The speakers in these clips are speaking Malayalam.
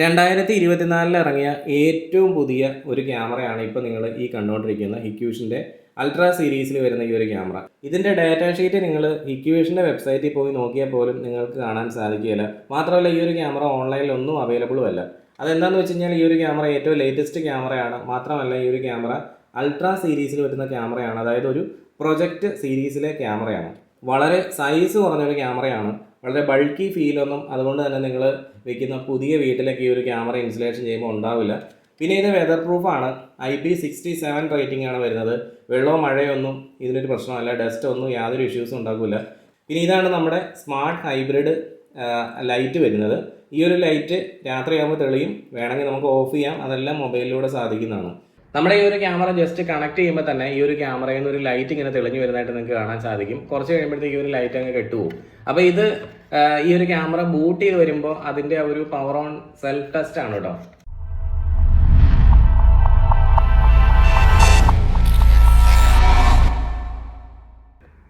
രണ്ടായിരത്തി ഇരുപത്തിനാലിൽ ഇറങ്ങിയ ഏറ്റവും പുതിയ ഒരു ക്യാമറയാണ് ഇപ്പോൾ നിങ്ങൾ ഈ കണ്ടുകൊണ്ടിരിക്കുന്ന ഹിക്യൂഷിന്റെ അൾട്രാ സീരീസിൽ വരുന്ന ഈ ഒരു ക്യാമറ. ഇതിന്റെ ഡാറ്റ ഷീറ്റ് നിങ്ങൾ ഹിക്യൂഷന്റെ വെബ്സൈറ്റിൽ പോയി നോക്കിയാൽ പോലും നിങ്ങൾക്ക് കാണാൻ സാധിക്കുകയില്ല. മാത്രമല്ല ഈ ഒരു ക്യാമറ ഓൺലൈനിലൊന്നും അവൈലബിളും അല്ല. അതെന്താണെന്ന് വെച്ച് കഴിഞ്ഞാൽ ഈ ഒരു ക്യാമറ ഏറ്റവും ലേറ്റസ്റ്റ് ക്യാമറയാണ്. മാത്രമല്ല ഈ ഒരു ക്യാമറ അൾട്രാ സീരീസിൽ വരുന്ന ക്യാമറയാണ്. അതായത് ഒരു പ്രൊജക്റ്റ് സീരീസിലെ ക്യാമറയാണ്. വളരെ സൈസ് കുറഞ്ഞൊരു ക്യാമറയാണ്. വളരെ ബൾക്കി ഫീലൊന്നും അതുകൊണ്ട് തന്നെ നിങ്ങൾ വെക്കുന്ന പുതിയ വീട്ടിലേക്ക് ഈ ഒരു ക്യാമറ ഇൻസ്റ്റലേഷൻ ചെയ്യുമ്പോൾ ഉണ്ടാവില്ല. പിന്നെ ഇത് weather പ്രൂഫാണ് I P sixty seven rating ആണ് വരുന്നത്. വെള്ളമോ മഴയോ ഒന്നും ഇതിനൊരു പ്രശ്നമല്ല. ഡസ്റ്റ് ഒന്നും യാതൊരു ഇഷ്യൂസും ഉണ്ടാക്കില്ല പിന്നെ ഇതാണ് നമ്മുടെ സ്മാർട്ട് ഹൈബ്രിഡ് ലൈറ്റ് വരുന്നത്. ഈ ഒരു ലൈറ്റ് രാത്രിയാകുമ്പോൾ തെളിയും. വേണമെങ്കിൽ നമുക്ക് ഓഫ് ചെയ്യാം. അതെല്ലാം മൊബൈലിലൂടെ സാധിക്കുന്നതാണ്. നമ്മുടെ ഈ ഒരു ക്യാമറ ജസ്റ്റ് കണക്ട് ചെയ്യുമ്പോൾ തന്നെ ഈ ഒരു ക്യാമറയിൽ നിന്ന് ഒരു ലൈറ്റ് ഇങ്ങനെ തെളിഞ്ഞു വരുന്നതായിട്ട് നിങ്ങൾക്ക് കാണാൻ സാധിക്കും. കുറച്ച് കഴിയുമ്പോഴത്തേക്ക് ഈ ഒരു ലൈറ്റ് അങ്ങ് കെട്ടുപോകും. അപ്പോൾ ഇത് ഈ ഒരു ക്യാമറ ബൂട്ട് ചെയ്ത് വരുമ്പോൾ അതിന്റെ ഒരു പവർ ഓൺ സെൽഫ് ടെസ്റ്റ് ആണ് കേട്ടോ.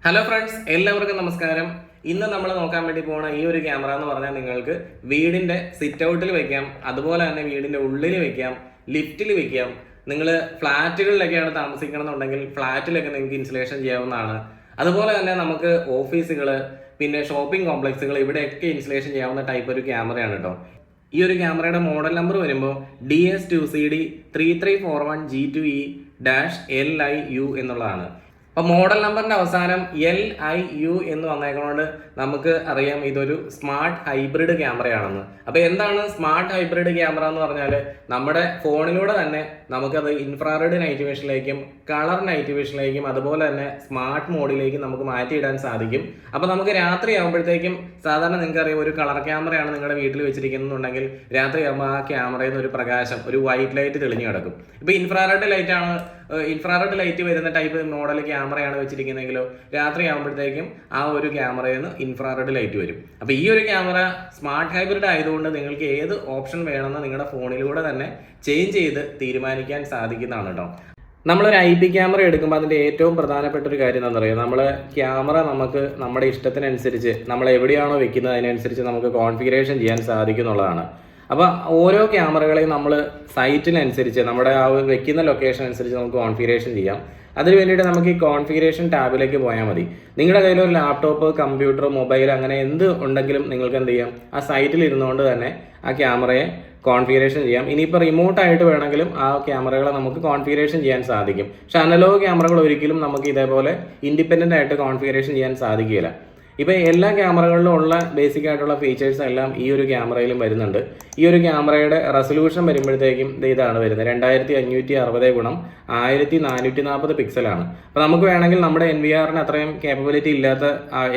ഹലോ ഫ്രണ്ട്സ് എല്ലാവർക്കും നമസ്കാരം. ഇന്ന് നമ്മൾ നോക്കാൻ വേണ്ടി പോണ ഈ ഒരു ക്യാമറ എന്ന് പറഞ്ഞാൽ നിങ്ങൾക്ക് വീടിന്റെ സിറ്റ് ഔട്ടിൽ വെക്കാം അതുപോലെ തന്നെ വീടിന്റെ ഉള്ളിൽ വെക്കാം ലിഫ്റ്റിൽ വെക്കാം. നിങ്ങൾ ഫ്ലാറ്റുകളിലൊക്കെയാണ് താമസിക്കണമെന്നുണ്ടെങ്കിൽ ഫ്ലാറ്റിലൊക്കെ നിങ്ങൾക്ക് ഇൻസുലേഷൻ ചെയ്യാവുന്നതാണ്. അതുപോലെ തന്നെ നമുക്ക് ഓഫീസുകൾ പിന്നെ ഷോപ്പിംഗ് കോംപ്ലക്സുകൾ ഇവിടെയൊക്കെ ഇൻസ്റ്റലേഷൻ ചെയ്യാവുന്ന ടൈപ്പ് ഒരു ക്യാമറയാണ് കേട്ടോ ഈ ഒരു ക്യാമറയുടെ മോഡൽ നമ്പർ വരുമ്പോൾ D S two C D three three four one G two E dash L I U എന്നുള്ളതാണ്. അപ്പോൾ മോഡൽ നമ്പറിന്റെ അവസാനം എൽ ഐ യു എന്ന് വന്നേക്കുന്നതുകൊണ്ട് നമുക്ക് അറിയാം ഇതൊരു സ്മാർട്ട് ഹൈബ്രിഡ് ക്യാമറയാണെന്ന് അപ്പോൾ എന്താണ് സ്മാർട്ട് ഹൈബ്രിഡ് ക്യാമറ എന്ന് പറഞ്ഞാൽ നമ്മുടെ ഫോണിലൂടെ തന്നെ നമുക്കത് ഇൻഫ്രാറെഡ് നൈറ്റ് വിഷനിലേക്കും കളർ നൈറ്റ് വിഷനിലേക്കും അതുപോലെ തന്നെ സ്മാർട്ട് മോഡിലേക്കും നമുക്ക് മാറ്റിയിടാൻ സാധിക്കും. അപ്പോൾ നമുക്ക് രാത്രി ആകുമ്പോഴത്തേക്കും സാധാരണ നിങ്ങൾക്ക് അറിയാം ഒരു കളർ ക്യാമറയാണ് നിങ്ങളുടെ വീട്ടിൽ വെച്ചിരിക്കുന്നുണ്ടെങ്കിൽ രാത്രി ആകുമ്പോൾ ആ ക്യാമറയിൽ നിന്ന് ഒരു പ്രകാശം ഒരു വൈറ്റ് ലൈറ്റ് തെളിഞ്ഞു കിടക്കും. ഇപ്പൊ ഇൻഫ്രാറെഡ് ആണ് ഇൻഫ്രാറെഡ് ലൈറ്റ് വരുന്ന ടൈപ്പ് മോഡൽ ക്യാമറയാണ് വെച്ചിരിക്കുന്നതെങ്കിലോ രാത്രി ആകുമ്പോഴത്തേക്കും ആ ഒരു ക്യാമറയിൽ നിന്ന് ഇൻഫ്രാറെഡ് ലൈറ്റ് വരും. അപ്പോൾ ഈ ഒരു ക്യാമറ സ്മാർട്ട് ഹൈബ്രിഡ് ആയതുകൊണ്ട് നിങ്ങൾക്ക് ഏത് ഓപ്ഷൻ വേണമെന്ന് നിങ്ങളുടെ ഫോണിലൂടെ തന്നെ ചേഞ്ച് ചെയ്ത് തീരുമാനിക്കാൻ സാധിക്കുന്നതാണ് കേട്ടോ നമ്മളൊരു ഐ പി ക്യാമറ എടുക്കുമ്പോൾ അതിന്റെ ഏറ്റവും പ്രധാനപ്പെട്ട ഒരു കാര്യം എന്താണെന്ന് പറയുക നമ്മൾ ക്യാമറ നമുക്ക് നമ്മുടെ ഇഷ്ടത്തിനനുസരിച്ച് നമ്മൾ എവിടെയാണോ വെക്കുന്നത് അതിനനുസരിച്ച് നമുക്ക് കോൺഫിഗറേഷൻ ചെയ്യാൻ സാധിക്കുന്നുള്ളതാണ്. അപ്പോൾ ഓരോ ക്യാമറകളെയും നമ്മൾ സൈറ്റിനനുസരിച്ച് നമ്മുടെ ആ വെക്കുന്ന ലൊക്കേഷൻ അനുസരിച്ച് നമുക്ക് കോൺഫിഗറേഷൻ ചെയ്യാം. അതിന് വേണ്ടിയിട്ട് നമുക്ക് ഈ കോൺഫിഗറേഷൻ ടാബിലേക്ക് പോയാൽ മതി. നിങ്ങളുടെ കയ്യിൽ ഒരു ലാപ്ടോപ്പ് കമ്പ്യൂട്ടർ മൊബൈൽ അങ്ങനെ എന്ത് ഉണ്ടെങ്കിലും നിങ്ങൾക്ക് എന്ത് ചെയ്യാം? ആ സൈറ്റിൽ ഇരുന്നുകൊണ്ട് തന്നെ ആ ക്യാമറയെ കോൺഫിഗറേഷൻ ചെയ്യാം. ഇനിയിപ്പോൾ റിമോട്ട് ആയിട്ട് വേണമെങ്കിലും ആ ക്യാമറകളെ നമുക്ക് കോൺഫിഗറേഷൻ ചെയ്യാൻ സാധിക്കും. പക്ഷെ അനലോഗ് ക്യാമറകൾ ഒരിക്കലും നമുക്ക് ഇതേപോലെ ഇൻഡിപെൻഡന്റ് ആയിട്ട് കോൺഫിഗറേഷൻ ചെയ്യാൻ സാധിക്കില്ല ഇപ്പൊ എല്ലാ ക്യാമറകളിലും ഉള്ള ബേസിക് ആയിട്ടുള്ള ഫീച്ചേഴ്സ് എല്ലാം ഈ ഒരു ക്യാമറയിലും വരുന്നുണ്ട്. ഈ ഒരു ക്യാമറയുടെ റെസൊല്യൂഷൻ വരുമ്പോഴത്തേക്കും ഇതാണ് വരുന്നത്. രണ്ടായിരത്തി അഞ്ഞൂറ്റി അറുപത് ഗുണം ആയിരത്തി നാനൂറ്റി നാൽപ്പത് പിക്സലാണ് അപ്പോൾ നമുക്ക് വേണമെങ്കിൽ നമ്മുടെ എൻ വി ആറിന് അത്രയും കേപ്പബിലിറ്റി ഇല്ലാത്ത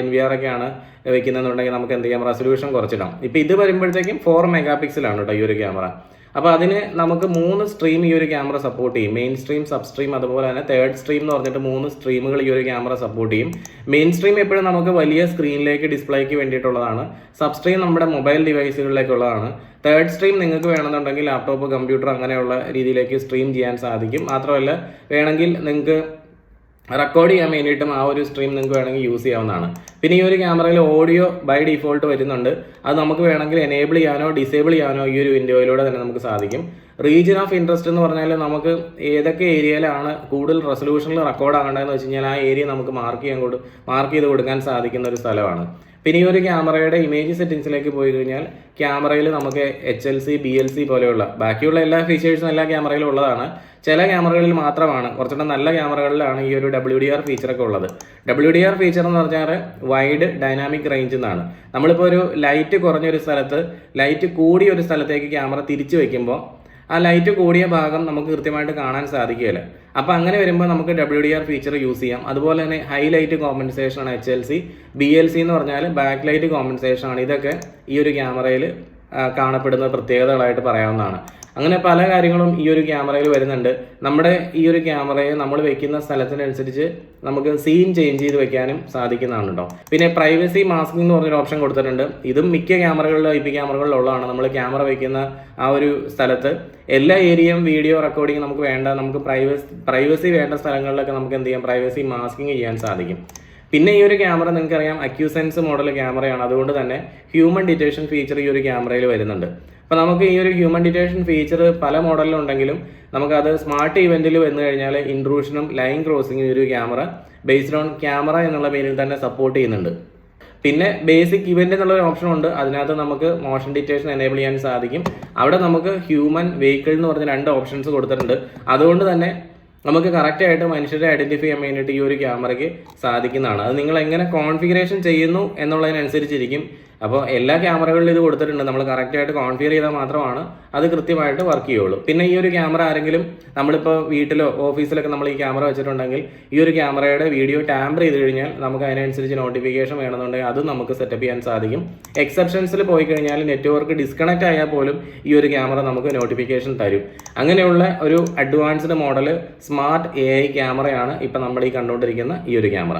എൻ വി ആർ ഒക്കെയാണ് വെക്കുന്നതെന്നുണ്ടെങ്കിൽ നമുക്ക് എന്ത് ചെയ്യാം? റെസൊല്യൂഷൻ കുറച്ചിടാം. ഇപ്പോൾ ഇത് വരുമ്പോഴത്തേക്കും ഫോർ മെഗാ പിക്സലാണ് കേട്ടോ ഈ ഒരു ക്യാമറ. അപ്പോൾ അതിന് നമുക്ക് മൂന്ന് സ്ട്രീം ഈ ഒരു ക്യാമറ സപ്പോർട്ട് ചെയ്യും. മെയിൻ സ്ട്രീം സബ് സ്ട്രീം അതുപോലെ തന്നെ തേർഡ് സ്ട്രീം എന്ന് പറഞ്ഞിട്ട് മൂന്ന് സ്ട്രീമുകൾ ഈ ഒരു ക്യാമറ സപ്പോർട്ട് ചെയ്യും. മെയിൻ സ്ട്രീം എപ്പോഴും നമുക്ക് വലിയ സ്ക്രീനിലേക്ക് ഡിസ്പ്ലേക്ക് വേണ്ടിയിട്ടുള്ളതാണ്. സബ് സ്ട്രീം നമ്മുടെ മൊബൈൽ ഡിവൈസുകളിലേക്കുള്ളതാണ് തേർഡ് സ്ട്രീം നിങ്ങൾക്ക് വേണമെന്നുണ്ടെങ്കിൽ ലാപ്ടോപ്പ് കമ്പ്യൂട്ടർ അങ്ങനെയുള്ള രീതിയിലേക്ക് സ്ട്രീം ചെയ്യാൻ സാധിക്കും. മാത്രമല്ല വേണമെങ്കിൽ നിങ്ങൾക്ക് റെക്കോർഡ് ചെയ്യാൻ വേണ്ടിയിട്ടും ആ ഒരു സ്ട്രീം നിങ്ങൾക്ക് വേണമെങ്കിൽ യൂസ് ചെയ്യാവുന്നതാണ്. പിന്നെ ഈ ഒരു ക്യാമറയിൽ ഓഡിയോ ബൈ ഡിഫോൾട്ട് വരുന്നുണ്ട്. അത് നമുക്ക് വേണമെങ്കിൽ എനേബിൾ ചെയ്യാനോ ഡിസേബിൾ ചെയ്യാനോ ഈ ഒരു വിൻഡോയിലൂടെ തന്നെ നമുക്ക് സാധിക്കും. റീജിയൻ ഓഫ് ഇൻട്രസ്റ്റ് എന്ന് പറഞ്ഞാൽ നമുക്ക് ഏതൊക്കെ ഏരിയയിലാണ് കൂടുതൽ റെസൊല്യൂഷനിൽ റെക്കോർഡ് ആകേണ്ടതെന്ന് വെച്ച് കഴിഞ്ഞാൽ ആ ഏരിയ നമുക്ക് മാർക്ക് ചെയ്യാൻ കൊടു മാർക്ക് ചെയ്ത് കൊടുക്കാൻ സാധിക്കുന്ന ഒരു സ്ഥലമാണ്. പിന്നെ ഈ ഒരു ക്യാമറയുടെ ഇമേജ് സെറ്റിംഗ്സിലേക്ക് പോയി കഴിഞ്ഞാൽ ക്യാമറയിൽ നമുക്ക് H L C B L C പോലെയുള്ള ബാക്കിയുള്ള എല്ലാ ഫീച്ചേഴ്സും എല്ലാ ക്യാമറയിലും ഉള്ളതാണ്. ചില ക്യാമറകളിൽ മാത്രമാണ്. കുറച്ചുകൂടെ നല്ല ക്യാമറകളിലാണ് ഈ ഒരു ഡബ്ല്യു ഡി ആർ ഫീച്ചറൊക്കെ ഉള്ളത്. ഡബ്ല്യു ഡി ആർ ഫീച്ചർ എന്ന് പറഞ്ഞാൽ വൈഡ് ഡൈനാമിക് റേഞ്ച് എന്നാണ്. നമ്മളിപ്പോൾ ഒരു ലൈറ്റ് കുറഞ്ഞൊരു സ്ഥലത്ത് ലൈറ്റ് കൂടിയ ഒരു സ്ഥലത്തേക്ക് ക്യാമറ തിരിച്ചു വയ്ക്കുമ്പോൾ ആ ലൈറ്റ് കൂടിയ ഭാഗം നമുക്ക് കൃത്യമായിട്ട് കാണാൻ സാധിക്കുകയില്ല. അപ്പോൾ അങ്ങനെ വരുമ്പോൾ നമുക്ക് W D R feature use ചെയ്യാം. അതുപോലെ തന്നെ ഹൈലൈറ്റ് കോമ്പൻസേഷൻ ആണ് H L C B L C എന്ന് പറഞ്ഞാൽ ബാക്ക് ലൈറ്റ് കോമ്പൻസേഷൻ ആണ്. ഇതൊക്കെ ഈ ഒരു ക്യാമറയിൽ കാണപ്പെടുന്ന പ്രത്യേകതകളായിട്ട് പറയാവുന്നതാണ്. അങ്ങനെ പല കാര്യങ്ങളും ഈ ഒരു ക്യാമറയിൽ വരുന്നുണ്ട്. നമ്മുടെ ഈ ഒരു ക്യാമറയെ നമ്മൾ വെക്കുന്ന സ്ഥലത്തിനനുസരിച്ച് നമുക്ക് സീൻ ചേഞ്ച് ചെയ്ത് വെക്കാനും സാധിക്കുന്നതാണ് കേട്ടോ പിന്നെ പ്രൈവസി മാസ്കിംഗ് എന്ന് പറഞ്ഞൊരു ഓപ്ഷൻ കൊടുത്തിട്ടുണ്ട്. ഇതും മിക്ക ക്യാമറകളിലും ഐ പി ക്യാമറകളിലും ഉള്ളതാണ്. നമ്മൾ ക്യാമറ വെക്കുന്ന ആ ഒരു സ്ഥലത്ത് എല്ലാ ഏരിയയും വീഡിയോ റെക്കോർഡിംഗ് നമുക്ക് വേണ്ട നമുക്ക് പ്രൈവസി പ്രൈവസി വേണ്ട സ്ഥലങ്ങളിലൊക്കെ നമുക്ക് എന്ത് ചെയ്യാം? പ്രൈവസി മാസ്കിംഗ് ചെയ്യാൻ സാധിക്കും. പിന്നെ ഈ ഒരു ക്യാമറ നിങ്ങൾക്കറിയാം അക്യൂസെൻസ് മോഡൽ ക്യാമറയാണ്. അതുകൊണ്ട് തന്നെ ഹ്യൂമൻ ഡിറ്റക്ഷൻ ഫീച്ചർ ഈ ഒരു ക്യാമറയിൽ വരുന്നുണ്ട്. അപ്പോൾ നമുക്ക് ഈ ഒരു ഹ്യൂമൻ ഡിറ്റക്ഷൻ ഫീച്ചർ പല മോഡലിലുണ്ടെങ്കിലും നമുക്കത് സ്മാർട്ട് ഇവന്റിൽ വന്നു കഴിഞ്ഞാൽ ഇൻട്രൂഷനും ലൈൻ ക്രോസിംഗും ഈ ഒരു ക്യാമറ ബേസ്ഡ് ഓൺ ക്യാമറ എന്നുള്ള പേരിൽ തന്നെ സപ്പോർട്ട് ചെയ്യുന്നുണ്ട്. പിന്നെ ബേസിക് ഇവന്റ് എന്നുള്ള ഒരു ഓപ്ഷൻ ഉണ്ട്. അതിനകത്ത് നമുക്ക് മോഷൻ ഡിറ്റക്ഷൻ എനേബിൾ ചെയ്യാൻ സാധിക്കും. അവിടെ നമുക്ക് ഹ്യൂമൻ വെഹിക്കിൾ എന്ന് പറഞ്ഞ രണ്ട് ഓപ്ഷൻസ് കൊടുത്തിട്ടുണ്ട്. അതുകൊണ്ട് തന്നെ നമുക്ക് കറക്റ്റ് ആയിട്ട് മനുഷ്യരെ ഐഡന്റിഫൈ ചെയ്യാൻ വേണ്ടിയിട്ട് ഈ ഒരു ക്യാമറയ്ക്ക് സാധിക്കുന്നതാണ്. അത് നിങ്ങൾ എങ്ങനെ കോൺഫിഗറേഷൻ ചെയ്യുന്നു എന്നുള്ളതിനനുസരിച്ചിരിക്കും. അപ്പോൾ എല്ലാ ക്യാമറകളിലും ഇത് കൊടുത്തിട്ടുണ്ട്. നമ്മൾ കറക്റ്റായിട്ട് കോൺഫിയർ ചെയ്താൽ മാത്രമാണ് അത് കൃത്യമായിട്ട് വർക്ക് ചെയ്യുള്ളൂ. പിന്നെ ഈ ഒരു ക്യാമറ ആരെങ്കിലും നമ്മളിപ്പോൾ വീട്ടിലോ ഓഫീസിലൊക്കെ നമ്മൾ ഈ ക്യാമറ വെച്ചിട്ടുണ്ടെങ്കിൽ ഈ ഒരു ക്യാമറയുടെ വീഡിയോ ടാമ്പർ ചെയ്ത് കഴിഞ്ഞാൽ നമുക്ക് അതിനനുസരിച്ച് നോട്ടിഫിക്കേഷൻ വേണമെന്നുണ്ടെങ്കിൽ അതും നമുക്ക് സെറ്റപ്പ് ചെയ്യാൻ സാധിക്കും. എക്സെപ്ഷൻസിൽ പോയി കഴിഞ്ഞാൽ നെറ്റ്വർക്ക് ഡിസ്കണക്ട് ആയാൽ പോലും ഈ ഒരു ക്യാമറ നമുക്ക് നോട്ടിഫിക്കേഷൻ തരും. അങ്ങനെയുള്ള ഒരു അഡ്വാൻസ്ഡ് മോഡൽ സ്മാർട്ട് എ ക്യാമറയാണ് ഇപ്പം നമ്മൾ ഈ കണ്ടുകൊണ്ടിരിക്കുന്ന ഈ ഒരു ക്യാമറ.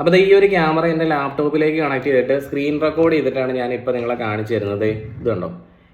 അപ്പോൾ ഈ ഒരു ക്യാമറ എന്റെ ലാപ്ടോപ്പിലേക്ക് കണക്ട് ചെയ്തിട്ട് സ്ക്രീൻ റെക്കോർഡ് ചെയ്തിട്ടാണ് ഞാൻ ഇപ്പോൾ നിങ്ങളെ കാണിച്ചു തരുന്നത്. ഇതുണ്ടോ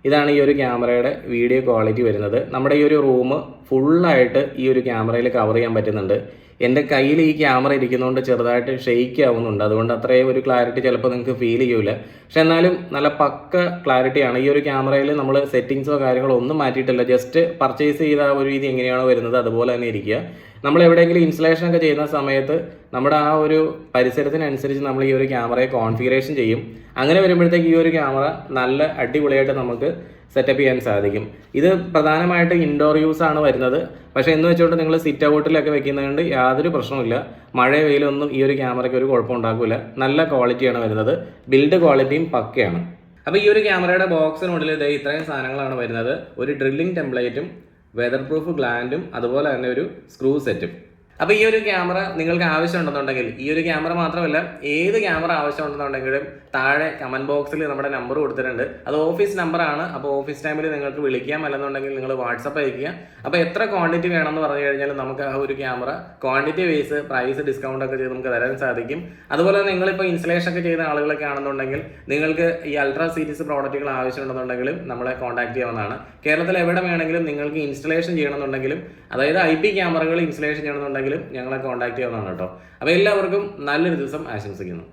ഇതാണ് ഈ ഒരു ക്യാമറയുടെ വീഡിയോ ക്വാളിറ്റി വരുന്നത്. നമ്മുടെ ഈ ഒരു റൂം ഫുള്ളായിട്ട് ഈ ഒരു ക്യാമറയിൽ കവർ ചെയ്യാൻ പറ്റുന്നുണ്ട്. എന്റെ കയ്യിൽ ഈ ക്യാമറ ഇരിക്കുന്നതുകൊണ്ട് ചെറുതായിട്ട് ഷെയ്ക്ക് ആവുന്നുണ്ട്. അതുകൊണ്ട് അത്രയും ഒരു ക്ലാരിറ്റി ചിലപ്പോൾ നിങ്ങൾക്ക് ഫീൽ ചെയ്യൂല. പക്ഷെ എന്നാലും നല്ല പക്ക ക്ലാരിറ്റിയാണ് ഈ ഒരു ക്യാമറയിൽ നമ്മൾ സെറ്റിങ്സോ കാര്യങ്ങളോ ഒന്നും മാറ്റിയിട്ടില്ല. ജസ്റ്റ് പർച്ചേസ് ചെയ്ത ആ ഒരു രീതി എങ്ങനെയാണോ വരുന്നത് അതുപോലെ തന്നെ ഇരിക്കുക നമ്മൾ എവിടെയെങ്കിലും ഇൻസ്റ്റലേഷൻ ഒക്കെ ചെയ്യുന്ന സമയത്ത് നമ്മുടെ ആ ഒരു പരിസരത്തിനനുസരിച്ച് നമ്മൾ ഈ ഒരു ക്യാമറയെ കോൺഫിഗറേഷൻ ചെയ്യും. അങ്ങനെ വരുമ്പോഴത്തേക്ക് ഈ ഒരു ക്യാമറ നല്ല അടിപൊളിയായിട്ട് നമുക്ക് സെറ്റപ്പ് ചെയ്യാൻ സാധിക്കും. ഇത് പ്രധാനമായിട്ട് ഇൻഡോർ യൂസ് ആണ് വരുന്നത്. പക്ഷേ എന്ന് വെച്ചുകൊണ്ട് നിങ്ങൾ സിറ്റ് ഔട്ടിലൊക്കെ വെക്കുന്നതുകൊണ്ട് യാതൊരു പ്രശ്നവുമില്ല. മഴ വെയിലൊന്നും ഈ ഒരു ക്യാമറയ്ക്ക് ഒരു കുഴപ്പം ഉണ്ടാക്കില്ല നല്ല ക്വാളിറ്റിയാണ് വരുന്നത്. ബിൽഡ് ക്വാളിറ്റിയും പക്കയാണ്. അപ്പോൾ ഈ ഒരു ക്യാമറയുടെ ബോക്സിനുള്ളിൽ ഇതേ ഇത്രയും സാധനങ്ങളാണ് വരുന്നത്. ഒരു ഡ്രില്ലിംഗ് ടെംപ്ലേറ്റും വെതർ പ്രൂഫ് ഗ്ലാൻഡും അതുപോലെ തന്നെ ഒരു സ്ക്രൂ സെറ്റും അപ്പോൾ ഈ ഒരു ക്യാമറ നിങ്ങൾക്ക് ആവശ്യമുണ്ടെന്നുണ്ടെങ്കിൽ ഈ ഒരു ക്യാമറ മാത്രമല്ല ഏത് ക്യാമറ ആവശ്യമുണ്ടെന്നുണ്ടെങ്കിലും താഴെ കമന്റ് ബോക്സിൽ നമ്മുടെ നമ്പർ കൊടുത്തിട്ടുണ്ട്. അത് ഓഫീസ് നമ്പറാണ് അപ്പോൾ ഓഫീസ് ടൈമിൽ നിങ്ങൾക്ക് വിളിക്കാം. അല്ലെന്നുണ്ടെങ്കിൽ നിങ്ങൾ വാട്സപ്പ് അയക്കുക. അപ്പോൾ എത്ര ക്വാണ്ടിറ്റി വേണമെന്ന് പറഞ്ഞു കഴിഞ്ഞാൽ നമുക്ക് ആ ഒരു camera quantity wise price discount ഒക്കെ ചെയ്ത് നമുക്ക് തരാൻ സാധിക്കും. അതുപോലെ തന്നെ നിങ്ങളിപ്പോൾ ഇൻസ്റ്റലേഷൻ ഒക്കെ ചെയ്യുന്ന ആളുകളൊക്കെ ആണെന്നുണ്ടെങ്കിൽ നിങ്ങൾക്ക് ഈ അൾട്രാ സീരീസ് പ്രോഡക്റ്റുകൾ ആവശ്യമുണ്ടെന്നുണ്ടെങ്കിലും നമ്മളെ കോൺടാക്ട് ചെയ്യാവുന്നതാണ്. കേരളത്തിൽ എവിടെ വേണമെങ്കിലും നിങ്ങൾക്ക് ഇൻസ്റ്റലേഷൻ ചെയ്യണമെന്നുണ്ടെങ്കിലും അതായത് ഐ പി ക്യാമറകൾ ഇൻസ്റ്റലേഷൻ ചെയ്യണമെന്നുണ്ടെങ്കിലും ഞങ്ങളെ കോൺടാക്ട് ചെയ്യാവുന്നതാണ് കേട്ടോ. അപ്പോൾ എല്ലാവർക്കും നല്ലൊരു ദിവസം ആശംസിക്കുന്നു.